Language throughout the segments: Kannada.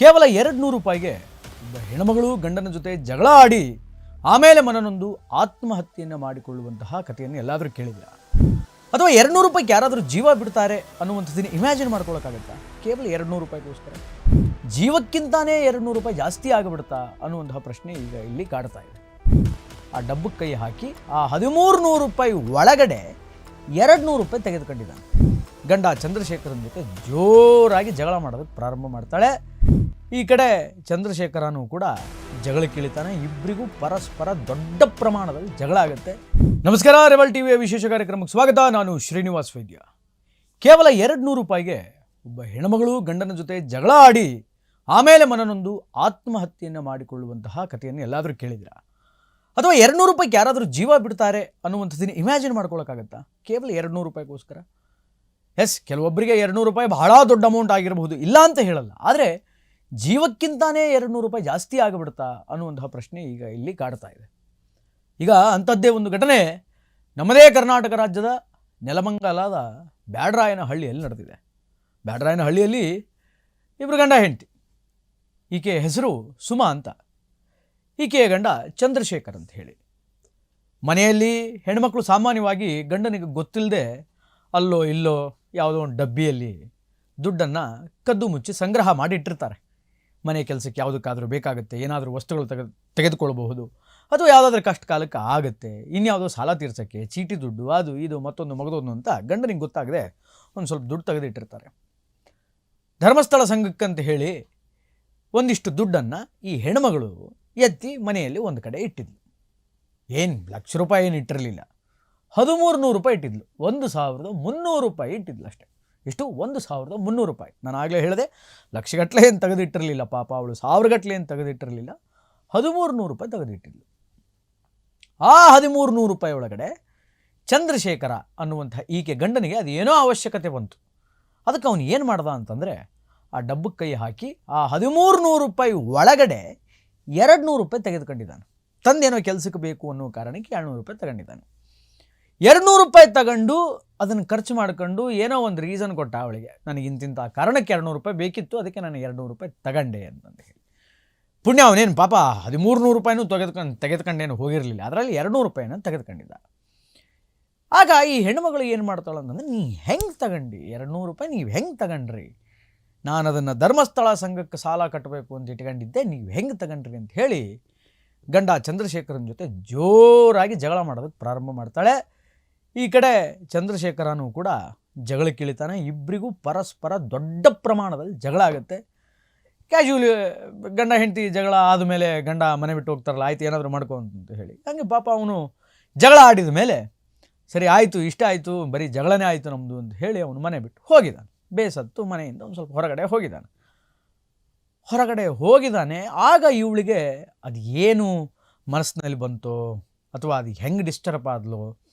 ಕೇವಲ ಎರಡು ನೂರು ರೂಪಾಯಿಗೆ ಒಬ್ಬ ಹೆಣ್ಮಗಳು ಗಂಡನ ಜೊತೆ ಜಗಳ ಆಡಿ ಆಮೇಲೆ ಮನನೊಂದು ಆತ್ಮಹತ್ಯೆಯನ್ನು ಮಾಡಿಕೊಳ್ಳುವಂತಹ ಕಥೆಯನ್ನು ಎಲ್ಲಾದರೂ ಕೇಳಿದ್ರ? ಅಥವಾ ಎರಡು ನೂರು ರೂಪಾಯಿಗೆ ಯಾರಾದರೂ ಜೀವ ಬಿಡ್ತಾರೆ ಅನ್ನುವಂಥದ್ದನ್ನು ಇಮ್ಯಾಜಿನ್ ಮಾಡ್ಕೊಳ್ಳೋಕ್ಕಾಗತ್ತಾ ಕೇವಲ ಎರಡು ನೂರು ರೂಪಾಯಿಗೋಸ್ಕರ? ಜೀವಕ್ಕಿಂತಾನೇ ಎರಡು ನೂರು ರೂಪಾಯಿ ಜಾಸ್ತಿ ಆಗಿಬಿಡುತ್ತಾ ಅನ್ನುವಂತಹ ಪ್ರಶ್ನೆ ಈಗ ಇಲ್ಲಿ ಕಾಡ್ತಾ ಇದೆ. ಆ ಡಬ್ಬಕ್ಕೆ ಕೈ ಹಾಕಿ ಆ ಹದಿಮೂರು ನೂರು ರೂಪಾಯಿ ಒಳಗಡೆ ಎರಡು ನೂರು ರೂಪಾಯಿ ತೆಗೆದುಕೊಂಡಿದ್ದಾನೆ. ಗಂಡ ಚಂದ್ರಶೇಖರನ ಜೊತೆ ಜೋರಾಗಿ ಜಗಳ ಮಾಡೋದಕ್ಕೆ ಪ್ರಾರಂಭ ಮಾಡ್ತಾಳೆ. ಈ ಕಡೆ ಚಂದ್ರಶೇಖರನು ಕೂಡ ಜಗಳ ಕೇಳಿತಾನೆ. ಇಬ್ಬರಿಗೂ ಪರಸ್ಪರ ದೊಡ್ಡ ಪ್ರಮಾಣದಲ್ಲಿ ಜಗಳ ಆಗುತ್ತೆ. ನಮಸ್ಕಾರ, ರೆಬಲ್ ಟಿವಿಯ ವಿಶೇಷ ಕಾರ್ಯಕ್ರಮಕ್ಕೆ ಸ್ವಾಗತ. ನಾನು ಶ್ರೀನಿವಾಸ್ ವೈದ್ಯ. ಕೇವಲ ಎರಡು ನೂರು ರೂಪಾಯಿಗೆ ಒಬ್ಬ ಹೆಣ್ಮಗಳು ಗಂಡನ ಜೊತೆ ಜಗಳ ಆಡಿ ಆಮೇಲೆ ಮನನೊಂದು ಆತ್ಮಹತ್ಯೆಯನ್ನು ಮಾಡಿಕೊಳ್ಳುವಂತಹ ಕಥೆಯನ್ನು ಎಲ್ಲಾದರೂ ಕೇಳಿದ್ರ ಅಥವಾ ಎರಡು ನೂರು ರೂಪಾಯಿಗೆ ಯಾರಾದರೂ ಜೀವ ಬಿಡ್ತಾರೆ ಅನ್ನುವಂಥದ್ದನ್ನು ಇಮ್ಯಾಜಿನ್ ಮಾಡ್ಕೊಳ್ಳೋಕ್ಕಾಗತ್ತಾ ಕೇವಲ ಎರಡು ನೂರು ರೂಪಾಯಿಗೋಸ್ಕರ? ಎಸ್ ಕೆಲವೊಬ್ಬರಿಗೆ ಎರಡು ನೂರು ರೂಪಾಯಿ ಬಹಳ ದೊಡ್ಡ ಅಮೌಂಟ್ ಆಗಿರಬಹುದು. ಇಲ್ಲ ಅಂತ ಹೇಳಲ್ಲ. ಆದರೆ ಜೀವಕ್ಕಿಂತಾನೇ ಎರಡು ನೂರು ರೂಪಾಯಿ ಜಾಸ್ತಿ ಆಗಿಬಿಡುತ್ತಾ ಅನ್ನುವಂತಹ ಪ್ರಶ್ನೆ ಈಗ ಇಲ್ಲಿ ಕಾಡ್ತಾ ಇದೆ. ಈಗ ಅಂಥದ್ದೇ ಒಂದು ಘಟನೆ ನಮ್ಮದೇ ಕರ್ನಾಟಕ ರಾಜ್ಯದ ನೆಲಮಂಗಲದ ಬ್ಯಾಡ್ರಾಯನ ಹಳ್ಳಿಯಲ್ಲಿ ನಡೆದಿದೆ. ಬ್ಯಾಡ್ರಾಯನ ಹಳ್ಳಿಯಲ್ಲಿ ಇಬ್ಬರು ಗಂಡ ಹೆಂಡತಿ. ಈಕೆ ಹೆಸರು ಸುಮಾ ಅಂತ. ಈಕೆಯ ಗಂಡ ಚಂದ್ರಶೇಖರ್ ಅಂತ ಹೇಳಿ. ಮನೆಯಲ್ಲಿ ಹೆಣ್ಮಕ್ಳು ಸಾಮಾನ್ಯವಾಗಿ ಗಂಡನಿಗೆ ಗೊತ್ತಿಲ್ಲದೆ ಅಲ್ಲೋ ಇಲ್ಲೋ ಯಾವುದೋ ಒಂದು ಡಬ್ಬಿಯಲ್ಲಿ ದುಡ್ಡನ್ನು ಕದ್ದು ಮುಚ್ಚಿ ಸಂಗ್ರಹ ಮಾಡಿ ಇಟ್ಟಿರ್ತಾರೆ. ಮನೆ ಕೆಲಸಕ್ಕೆ ಯಾವುದಕ್ಕಾದರೂ ಬೇಕಾಗುತ್ತೆ, ಏನಾದರೂ ವಸ್ತುಗಳು ತೆಗೆ ತೆಗೆದುಕೊಳ್ಬಹುದು ಅಥವಾ ಯಾವುದಾದ್ರೂ ಕಷ್ಟ ಕಾಲಕ್ಕೆ ಆಗುತ್ತೆ. ಇನ್ಯಾವುದೋ ಸಾಲ ತೀರ್ಸೋಕ್ಕೆ, ಚೀಟಿ ದುಡ್ಡು, ಅದು ಇದು, ಮತ್ತೊಂದು ಮಗದೊಂದು ಅಂತ ಗಂಡನಿಗೆ ಗೊತ್ತಾಗದೆ ಒಂದು ಸ್ವಲ್ಪ ದುಡ್ಡು ತೆಗೆದಿಟ್ಟಿರ್ತಾರೆ. ಧರ್ಮಸ್ಥಳ ಸಂಘಕ್ಕಂತ ಹೇಳಿ ಒಂದಿಷ್ಟು ದುಡ್ಡನ್ನು ಈ ಹೆಣ್ಮಗಳು ಎತ್ತಿ ಮನೆಯಲ್ಲಿ ಒಂದು ಕಡೆ ಇಟ್ಟಿದ್ಲು. ಏನು ಲಕ್ಷ ರೂಪಾಯಿ ಏನು ಇಟ್ಟಿರಲಿಲ್ಲ. ಹದಿಮೂರು ನೂರು ರೂಪಾಯಿ ಇಟ್ಟಿದ್ಲು. ಒಂದು ಸಾವಿರದ ಮುನ್ನೂರು ರೂಪಾಯಿ ಇಟ್ಟಿದ್ಲು ಅಷ್ಟೇ. ಎಷ್ಟು ಒಂದು ಸಾವಿರದ ಮುನ್ನೂರು ರೂಪಾಯಿ. ನಾನು ಆಗಲೇ ಹೇಳಿದೆ, ಲಕ್ಷಗಟ್ಟಲೆ ಏನು ತೆಗೆದಿಟ್ಟಿರಲಿಲ್ಲ ಪಾಪ ಅವಳು, ಸಾವಿರಗಟ್ಟಲೆ ಏನು ತೆಗೆದಿಟ್ಟಿರಲಿಲ್ಲ ಹದಿಮೂರು ನೂರು ರೂಪಾಯಿ ತೆಗೆದಿಟ್ಟಿದ್ಲು. ಆ ಹದಿಮೂರು ನೂರು ರೂಪಾಯಿ ಒಳಗಡೆ ಚಂದ್ರಶೇಖರ ಅನ್ನುವಂಥ ಈಕೆ ಗಂಡನಿಗೆ ಅದು ಏನೋ ಅವಶ್ಯಕತೆ ಬಂತು. ಅದಕ್ಕೆ ಅವನು ಏನು ಮಾಡ್ದ ಅಂತಂದರೆ, ಆ ಡಬ್ಬಕ್ಕೆ ಕೈ ಹಾಕಿ ಆ ಹದಿಮೂರು ನೂರು ರೂಪಾಯಿ ಒಳಗಡೆ ಎರಡು ನೂರು ರೂಪಾಯಿ ತೆಗೆದುಕೊಂಡಿದ್ದಾನೆ. ತಂದೇನೋ ಕೆಲಸಕ್ಕೆ ಬೇಕು ಅನ್ನೋ ಕಾರಣಕ್ಕೆ ಎರಡು ನೂರು ರೂಪಾಯಿ ತಗೊಂಡಿದ್ದಾನೆ ಎರಡು ನೂರು ರೂಪಾಯಿ ತಗೊಂಡು ಅದನ್ನು ಖರ್ಚು ಮಾಡ್ಕೊಂಡು ಏನೋ ಒಂದು ರೀಸನ್ ಕೊಟ್ಟ ಅವಳಿಗೆ. ನನಗೆ ಇಂತಿಂಥ ಕಾರಣಕ್ಕೆ ಎರಡು ನೂರು ರೂಪಾಯಿ ಬೇಕಿತ್ತು, ಅದಕ್ಕೆ ನಾನು ಎರಡು ನೂರು ರೂಪಾಯಿ ತಗೊಂಡೆ ಅಂತಂದು ಹೇಳಿ. ಪುಣ್ಯ ಅವನೇನು, ಪಾಪ ಹದಿಮೂರು ನೂರು ರೂಪಾಯಿನೂ ತೆಗೆದುಕೊಂಡು, ತೆಗೆದುಕೊಂಡೇನು ಹೋಗಿರಲಿಲ್ಲ. ಅದರಲ್ಲಿ ಎರಡು ನೂರು ರೂಪಾಯಿನ ತೆಗೆದುಕೊಂಡಿದ್ದ. ಆಗ ಈ ಹೆಣ್ಮಗಳು ಏನು ಮಾಡ್ತಾಳೆ ಅಂತಂದ್ರೆ, ನೀ ಹೆಂಗೆ ತಗೊಂಡು? ಎರಡು ನೂರು ರೂಪಾಯಿ ನೀವು ಹೆಂಗೆ ತಗೊಂಡ್ರಿ? ನಾನು ಅದನ್ನು ಧರ್ಮಸ್ಥಳ ಸಂಘಕ್ಕೆ ಸಾಲ ಕಟ್ಟಬೇಕು ಅಂತ ಇಟ್ಕೊಂಡಿದ್ದೆ, ನೀವು ಹೆಂಗೆ ತಗೊಂಡ್ರಿ? ಅಂತ ಹೇಳಿ ಗಂಡ ಚಂದ್ರಶೇಖರನ ಜೊತೆ ಜೋರಾಗಿ ಜಗಳ ಮಾಡೋದಕ್ಕೆ ಪ್ರಾರಂಭ ಮಾಡ್ತಾಳೆ. ಈ ಕಡೆ ಚಂದ್ರಶೇಖರನೂ ಕೂಡ ಜಗಳಕ್ಕೆ ಇಳಿತಾನೆ ಇಬ್ಬರಿಗೂ ಪರಸ್ಪರ ದೊಡ್ಡ ಪ್ರಮಾಣದಲ್ಲಿ ಜಗಳ ಆಗುತ್ತೆ. ಕ್ಯಾಶುವಲಿ ಗಂಡ ಹೆಂಡತಿ ಜಗಳ ಆದಮೇಲೆ ಗಂಡ ಮನೆ ಬಿಟ್ಟು ಹೋಗ್ತಾರಲ್ಲ, ಆಯ್ತು, ಏನಾದರೂ ಮಾಡ್ಕೊ ಅಂತ ಹೇಳಿ. ಹಂಗೆ ಪಾಪ ಅವನು ಜಗಳ ಆಡಿದ ಮೇಲೆ, ಸರಿ, ಆಯಿತು, ಇಷ್ಟ ಆಯಿತು, ಬರೀ ಜಗಳನೇ ಆಯಿತು ನಮ್ಮದು ಅಂತ ಹೇಳಿ ಅವನು ಮನೆ ಬಿಟ್ಟು ಹೋಗಿದ್ದಾನೆ. ಬೇಸತ್ತು ಮನೆಯಿಂದ ಒಂದು ಸ್ವಲ್ಪ ಹೊರಗಡೆ ಹೋಗಿದ್ದಾನೆ. ಹೊರಗಡೆ ಹೋಗಿದ್ದಾನೆ. ಆಗ ಇವಳಿಗೆ ಅದು ಏನು ಮನಸ್ಸಿನಲ್ಲಿ ಬಂತೋ? ಅಥವಾ ಅದು ಹೆಂಗೆ ಡಿಸ್ಟರ್ಬ್ ಆದ್ಲೋ?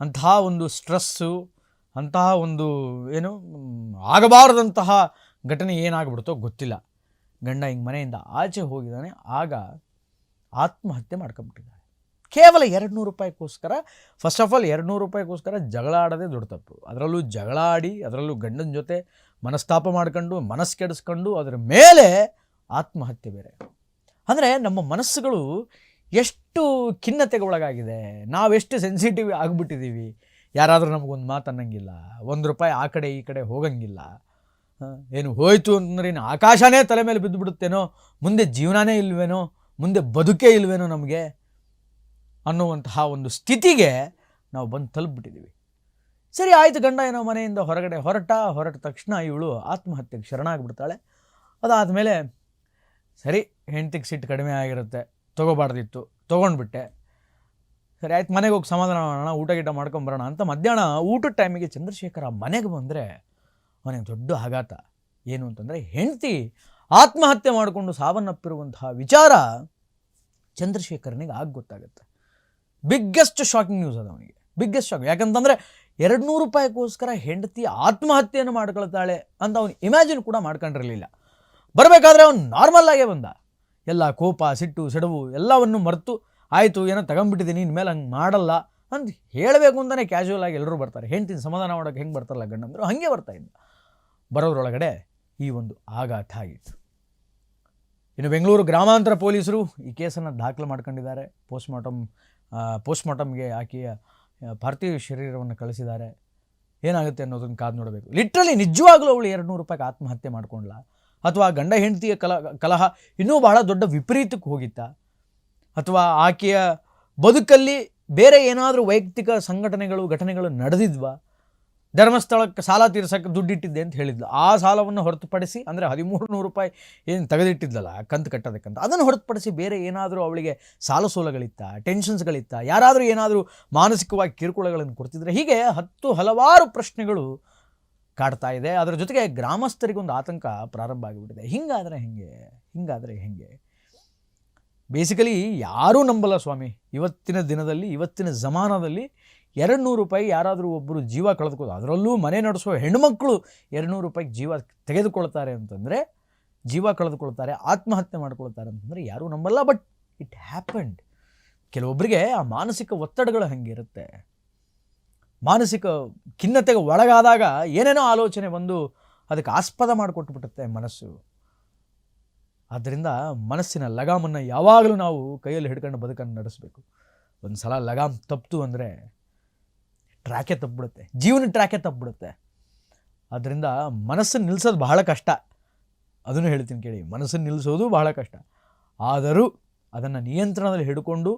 ಅಂತಹ ಒಂದು ಸ್ಟ್ರೆಸ್ಸು, ಅಂತಹ ಒಂದು ಏನು, ಆಗಬಾರದಂತಹ ಘಟನೆ ಏನಾಗ್ಬಿಡ್ತೋ ಗೊತ್ತಿಲ್ಲ. ಗಂಡ ಹಿಂಗೆ ಮನೆಯಿಂದ ಆಚೆ ಹೋಗಿದ್ದಾನೆ, ಆಗ ಆತ್ಮಹತ್ಯೆ ಮಾಡ್ಕೊಂಬಿಟ್ಟಿದ್ದಾನೆ. ಕೇವಲ ಎರಡು ನೂರು ರೂಪಾಯಿಗೋಸ್ಕರ ಫಸ್ಟ್ ಆಫ್ ಆಲ್ ಎರಡು ನೂರು ರೂಪಾಯಿಗೋಸ್ಕರ ಜಗಳ ಆಡೋದೇ ದೊಡ್ಡ ತಪ್ಪು. ಅದರಲ್ಲೂ ಜಗಳ ಆಡಿ, ಅದರಲ್ಲೂ ಗಂಡನ ಜೊತೆ ಮನಸ್ತಾಪ ಮಾಡ್ಕೊಂಡು, ಮನಸ್ಸು ಕೆಡಿಸ್ಕೊಂಡು, ಅದರ ಮೇಲೆ ಆತ್ಮಹತ್ಯೆ ಬೇರೆ. ಅಂದರೆ ನಮ್ಮ ಮನಸ್ಸುಗಳು ಎಷ್ಟು ಖಿನ್ನತೆಗೆ ಒಳಗಾಗಿದೆ ನಾವೆಷ್ಟು ಸೆನ್ಸಿಟಿವ್ ಆಗಿಬಿಟ್ಟಿದ್ದೀವಿ ಯಾರಾದರೂ ನಮಗೊಂದು ಮಾತು ಅನ್ನಂಗಿಲ್ಲ ಒಂದು ರೂಪಾಯಿ ಆ ಕಡೆ ಈ ಕಡೆ ಹೋಗಂಗಿಲ್ಲ. ಏನು ಹೋಯ್ತು ಅಂತಂದ್ರೆ ಇನ್ನು ಆಕಾಶನೇ ತಲೆ ಮೇಲೆ ಬಿದ್ದುಬಿಡುತ್ತೇನೋ, ಮುಂದೆ ಜೀವನನೇ ಇಲ್ವೇನೋ, ಮುಂದೆ ಬದುಕೇ ಇಲ್ವೇನೋ ನಮಗೆ ಅನ್ನುವಂತಹ ಒಂದು ಸ್ಥಿತಿಗೆ ನಾವು ಬಂದು ತಲುಪಿಬಿಟ್ಟಿದ್ದೀವಿ ಸರಿ, ಆಯಿತು, ಗಂಡ ಏನೋ ಮನೆಯಿಂದ ಹೊರಗಡೆ ಹೊರಟ ಹೊರಟ ತಕ್ಷಣ ಇವಳು ಆತ್ಮಹತ್ಯೆಗೆ ಶರಣಾಗ್ಬಿಡ್ತಾಳೆ. ಅದಾದಮೇಲೆ ಸರಿ, ಹೆಂಡ್ತಿಗೆ ಸಿಟ್ಟು ಕಡಿಮೆ ಆಗಿರುತ್ತೆ. ತೊಗೋಬಾರ್ದಿತ್ತು, ತೊಗೊಂಡ್ಬಿಟ್ಟೆ. ಸರಿ, ಆಯ್ತು, ಮನೆಗೆ ಹೋಗಿ ಸಮಾಧಾನ ಮಾಡೋಣ, ಊಟ ಗೀಟ ಮಾಡ್ಕೊಂಬರೋಣ ಅಂತ ಮಧ್ಯಾಹ್ನ ಊಟದ ಟೈಮಿಗೆ ಚಂದ್ರಶೇಖರ ಮನೆಗೆ ಬಂದರೆ ಅವನಿಗೆ ದೊಡ್ಡ ಆಘಾತ. ಏನು ಅಂತಂದರೆ ಹೆಂಡತಿ ಆತ್ಮಹತ್ಯೆ ಮಾಡಿಕೊಂಡು ಸಾವನ್ನಪ್ಪಿರುವಂತಹ ವಿಚಾರ ಚಂದ್ರಶೇಖರನಿಗೆ ಆಗ ಗೊತ್ತಾಗುತ್ತೆ. ಬಿಗ್ಗೆಸ್ಟ್ ಶಾಕಿಂಗ್ ನ್ಯೂಸ್ ಅದು ಅವನಿಗೆ. ಬಿಗ್ಗೆಸ್ಟ್ ಶಾಕಿಂಗ್ ಯಾಕಂತಂದರೆ ಎರಡು ನೂರು ರೂಪಾಯಿಗೋಸ್ಕರ ಹೆಂಡತಿ ಆತ್ಮಹತ್ಯೆಯನ್ನು ಮಾಡ್ಕೊಳ್ತಾಳೆ ಅಂತ ಅವನು ಇಮ್ಯಾಜಿನ್ ಕೂಡ ಮಾಡ್ಕೊಂಡಿರಲಿಲ್ಲ. ಬರಬೇಕಾದ್ರೆ ಅವನು ನಾರ್ಮಲ್ ಆಗೇ ಬಂದ. ಎಲ್ಲ ಕೋಪ, ಸಿಟ್ಟು, ಸೆಡವು ಎಲ್ಲವನ್ನು ಮರೆತು, ಆಯಿತು, ಏನೋ ತಗೊಂಡ್ಬಿಟ್ಟಿದ್ದೀನಿ ಇನ್ಮೇಲೆ ಹಂಗೆ ಮಾಡಲ್ಲ ಅಂತ ಹೇಳಬೇಕು ಅಂತಲೇ ಕ್ಯಾಶುವಲ್ ಆಗಿ ಎಲ್ಲರೂ ಬರ್ತಾರೆ. ಹೆಂಡ್ತಿನ ಸಮಾಧಾನ ಮಾಡೋಕೆ ಹೆಂಗೆ ಬರ್ತಾರಲ್ಲ ಗಂಡಂದರು ಹಾಗೆ ಬರ್ತಾ ಇದ್ದ ಬರೋದ್ರೊಳಗಡೆ ಈ ಒಂದು ಆಘಾತ ಆಗಿತ್ತು ಇನ್ನು ಬೆಂಗಳೂರು ಗ್ರಾಮಾಂತರ ಪೊಲೀಸರು ಈ ಕೇಸನ್ನು ದಾಖಲು ಮಾಡ್ಕೊಂಡಿದ್ದಾರೆ. ಪೋಸ್ಟ್ಮಾರ್ಟಮ್ ಪೋಸ್ಟ್ಮಾರ್ಟಮ್ಗೆ ಆಕೆಯ ಪಾರ್ಥಿವ ಶರೀರವನ್ನು ಕಳಿಸಿದ್ದಾರೆ. ಏನಾಗುತ್ತೆ ಅನ್ನೋದನ್ನು ಕಾದು ನೋಡಬೇಕು. ಲಿಟ್ರಲಿ ನಿಜವಾಗ್ಲೂ ಅವಳು ಎರಡು ನೂರು ರೂಪಾಯಿಗೆ ಆತ್ಮಹತ್ಯೆ ಮಾಡ್ಕೊಂಡ್ಲ? ಅಥವಾ ಗಂಡ ಹೆಂಡತಿಯ ಕಲ, ಕಲಹ ಇನ್ನೂ ಬಹಳ ದೊಡ್ಡ ವಿಪರೀತಕ್ಕೆ ಹೋಗಿತ್ತಾ. ಅಥವಾ ಆಕೆಯ ಬದುಕಲ್ಲಿ ಬೇರೆ ಏನಾದರೂ ವೈಯಕ್ತಿಕ ಸಂಘಟನೆಗಳು, ಘಟನೆಗಳು ನಡೆದಿದ್ವಾ, ಧರ್ಮಸ್ಥಳಕ್ಕೆ ಸಾಲ ತೀರ್ಸಕ್ಕೆ ದುಡ್ಡಿಟ್ಟಿದ್ದೆ ಅಂತ ಹೇಳಿದ್ಲು. ಆ ಸಾಲವನ್ನು ಹೊರತುಪಡಿಸಿ ಅಂದರೆ ಹದಿಮೂರು ನೂರು ರೂಪಾಯಿ ಏನು ತೆಗೆದಿಟ್ಟಿದ್ಲಲ್ಲ ಕಂತು ಕಟ್ಟೋದಕ್ಕಂತ. ಅದನ್ನು ಹೊರತುಪಡಿಸಿ ಬೇರೆ ಏನಾದರೂ ಅವಳಿಗೆ ಸಾಲ ಸೋಲಗಳಿತ್ತ, ಟೆನ್ಷನ್ಸ್ಗಳಿತ್ತ, ಯಾರಾದರೂ ಏನಾದರೂ ಮಾನಸಿಕವಾಗಿ ಕಿರುಕುಳಗಳನ್ನು ಕೊಡ್ತಿದ್ರೆ ಹೀಗೆ ಹತ್ತು ಹಲವಾರು ಪ್ರಶ್ನೆಗಳು ಕಾಡ್ತಾ ಇದೆ. ಅದರ ಜೊತೆಗೆ ಗ್ರಾಮಸ್ಥರಿಗೊಂದು ಆತಂಕ ಪ್ರಾರಂಭ ಆಗಿಬಿಟ್ಟಿದೆ. ಹಿಂಗಾದರೆ ಹೆಂಗೆ? ಹಿಂಗಾದರೆ ಹೆಂಗೆ? ಬೇಸಿಕಲಿ ಯಾರೂ ನಂಬಲ್ಲ ಸ್ವಾಮಿ. ಇವತ್ತಿನ ದಿನದಲ್ಲಿ, ಇವತ್ತಿನ ಜಮಾನದಲ್ಲಿ ಎರಡು ನೂರು ರೂಪಾಯಿ ಯಾರಾದರೂ ಒಬ್ಬರು ಜೀವ ಕಳೆದುಕೋದು, ಅದರಲ್ಲೂ ಮನೆ ನಡೆಸೋ ಹೆಣ್ಮಕ್ಳು ಎರಡು ನೂರು ರೂಪಾಯಿಗೆ ಜೀವ ತೆಗೆದುಕೊಳ್ತಾರೆ ಅಂತಂದರೆ, ಜೀವ ಕಳೆದುಕೊಳ್ತಾರೆ, ಆತ್ಮಹತ್ಯೆ ಮಾಡ್ಕೊಳ್ತಾರೆ ಅಂತಂದರೆ ಯಾರೂ ನಂಬಲ್ಲ. ಬಟ್ ಇಟ್ ಹ್ಯಾಪಂಡ್ ಕೆಲವೊಬ್ಬರಿಗೆ ಆ ಮಾನಸಿಕ ಒತ್ತಡಗಳು ಹಂಗಿರುತ್ತೆ. ಮಾನಸಿಕ ಖಿನ್ನತೆಗೆ ಒಳಗಾದಾಗ ಏನೇನೋ ಆಲೋಚನೆ ಬಂದು ಅದಕ್ಕೆ ಆಸ್ಪದ ಮಾಡಿಕೊಟ್ಬಿಡುತ್ತೆ ಮನಸ್ಸು. ಆದ್ದರಿಂದ ಮನಸ್ಸಿನ ಲಗಾಮನ್ನು ಯಾವಾಗಲೂ ನಾವು ಕೈಯಲ್ಲಿ ಹಿಡ್ಕೊಂಡು ಬದುಕನ್ನು ನಡೆಸಬೇಕು. ಒಂದು ಸಲ ಲಗಾಮ್ ತಪ್ಪಿತು ಅಂದರೆ ಟ್ರ್ಯಾಕೆ ತಪ್ಪಿಬಿಡುತ್ತೆ ಜೀವನ ಟ್ರ್ಯಾಕೆ ತಪ್ಪಿಬಿಡುತ್ತೆ ಆದ್ದರಿಂದ ಮನಸ್ಸನ್ನು ನಿಲ್ಲಿಸೋದು ಬಹಳ ಕಷ್ಟ. ಅದನ್ನು ಹೇಳ್ತೀನಿ ಕೇಳಿ, ಮನಸ್ಸನ್ನು ನಿಲ್ಲಿಸೋದು ಬಹಳ ಕಷ್ಟ. ಆದರೂ ಅದನ್ನು ನಿಯಂತ್ರಣದಲ್ಲಿ ಹಿಡ್ಕೊಂಡು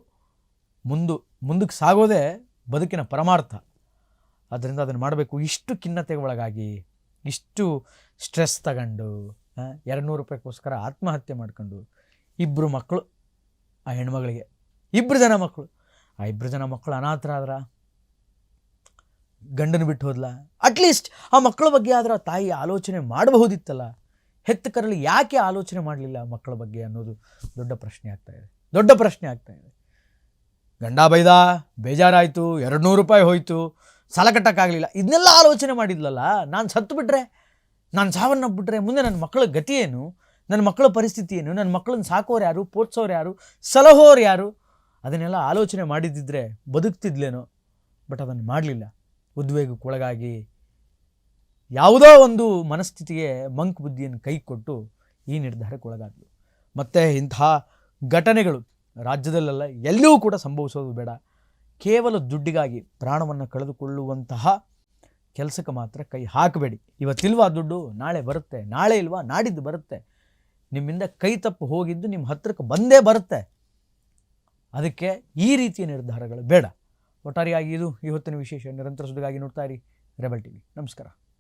ಮುಂದು, ಮುಂದಕ್ಕೆ ಸಾಗೋದೇ ಬದುಕಿನ ಪರಮಾರ್ಥ. ಅದರಿಂದ ಅದನ್ನು ಮಾಡಬೇಕು. ಇಷ್ಟು ಖಿನ್ನತೆಗೆ ಒಳಗಾಗಿ ಇಷ್ಟು ಸ್ಟ್ರೆಸ್ ತಗೊಂಡು ಎರಡು ನೂರು ರೂಪಾಯಿಗೋಸ್ಕರ ಆತ್ಮಹತ್ಯೆ ಮಾಡ್ಕೊಂಡು ಇಬ್ಬರು ಮಕ್ಕಳು ಆ ಹೆಣ್ಮಗಳಿಗೆ. ಇಬ್ಬರು ಜನ ಮಕ್ಕಳು ಆ ಇಬ್ಬರು ಜನ ಮಕ್ಕಳು ಅನಾಥರಾದ್ರ, ಗಂಡನ ಬಿಟ್ಟು ಹೋದ್ಲ. ಅಟ್ಲೀಸ್ಟ್ ಆ ಮಕ್ಕಳ ಬಗ್ಗೆ ಆದ್ರೆ ತಾಯಿ ಆಲೋಚನೆ ಮಾಡಬಹುದಿತ್ತಲ್ಲ. ಹೆತ್ತ ಕರಲಿ ಯಾಕೆ ಆಲೋಚನೆ ಮಾಡಲಿಲ್ಲ ಮಕ್ಕಳ ಬಗ್ಗೆ ಅನ್ನೋದು ದೊಡ್ಡ ಪ್ರಶ್ನೆ ಆಗ್ತಾ ಇದೆ. ದೊಡ್ಡ ಪ್ರಶ್ನೆ ಆಗ್ತಾ ಇದೆ. ಗಂಡ ಬೈದ, ಬೇಜಾರಾಯಿತು ಎರಡು ನೂರು ರೂಪಾಯಿ ಹೋಯಿತು. ಸಾಲ ಕಟ್ಟೋಕ್ಕಾಗಲಿಲ್ಲ. ಇದನ್ನೆಲ್ಲ ಆಲೋಚನೆ ಮಾಡಿದ್ಲಲ್ಲ, ನಾನು ಸತ್ತು ಬಿಟ್ರೆ? ನಾನು ಸಾವನ್ನಪ್ಪಿಟ್ರೆ ಮುಂದೆ ನನ್ನ ಮಕ್ಕಳ ಗತಿ ಏನು? ನನ್ನ ಮಕ್ಕಳ ಪರಿಸ್ಥಿತಿ ಏನು? ನನ್ನ ಮಕ್ಕಳನ್ನ ಸಾಕೋರು ಯಾರು? ಪೋತ್ಸೋರು ಯಾರು? ಸಲಹೋರು ಯಾರು? ಅದನ್ನೆಲ್ಲ ಆಲೋಚನೆ ಮಾಡಿದ್ದಿದ್ರೆ ಬದುಕ್ತಿದ್ಲೇನೋ? ಬಟ್ ಅದನ್ನು ಮಾಡಲಿಲ್ಲ. ಉದ್ವೇಗಕ್ಕೊಳಗಾಗಿ ಯಾವುದೋ ಒಂದು ಮನಸ್ಥಿತಿಗೆ ಮಂಕ್ ಬುದ್ಧಿಯನ್ನು ಕೈ ಕೊಟ್ಟು ಈ ಒಳಗಾದ್ಲು. ಮತ್ತು ಇಂತಹ ಘಟನೆಗಳು ರಾಜ್ಯದಲ್ಲೆಲ್ಲ ಎಲ್ಲೂ ಕೂಡ ಸಂಭವಿಸೋದು ಬೇಡ. ಕೇವಲ ದುಡ್ಡಿಗಾಗಿ ಪ್ರಾಣವನ್ನು ಕಳೆದುಕೊಳ್ಳುವಂತಹ ಕೆಲಸಕ್ಕೆ ಮಾತ್ರ ಕೈ ಹಾಕಬೇಡಿ. ಇವತ್ತಿಲ್ವಾ ದುಡ್ಡು? ನಾಳೆ ಬರುತ್ತೆ. ನಾಳೆ ಇಲ್ವಾ? ನಾಡಿದ್ದು ಬರುತ್ತೆ. ನಿಮ್ಮಿಂದ ಕೈ ತಪ್ಪು ಹೋಗಿದ್ದು ನಿಮ್ಮ ಹತ್ತಿರಕ್ಕೆ ಬಂದೇ ಬರುತ್ತೆ. ಅದಕ್ಕೆ ಈ ರೀತಿಯ ನಿರ್ಧಾರಗಳು ಬೇಡ. ಒಟ್ಟಾರೆಯಾಗಿ ಇದು ಇವತ್ತಿನ ವಿಶೇಷ ನಿರಂತರ ಸುದ್ದಿಗಾಗಿ ನೋಡ್ತಾ ಇರಿ ರೆಬಲ್ ಟಿವಿ. ನಮಸ್ಕಾರ.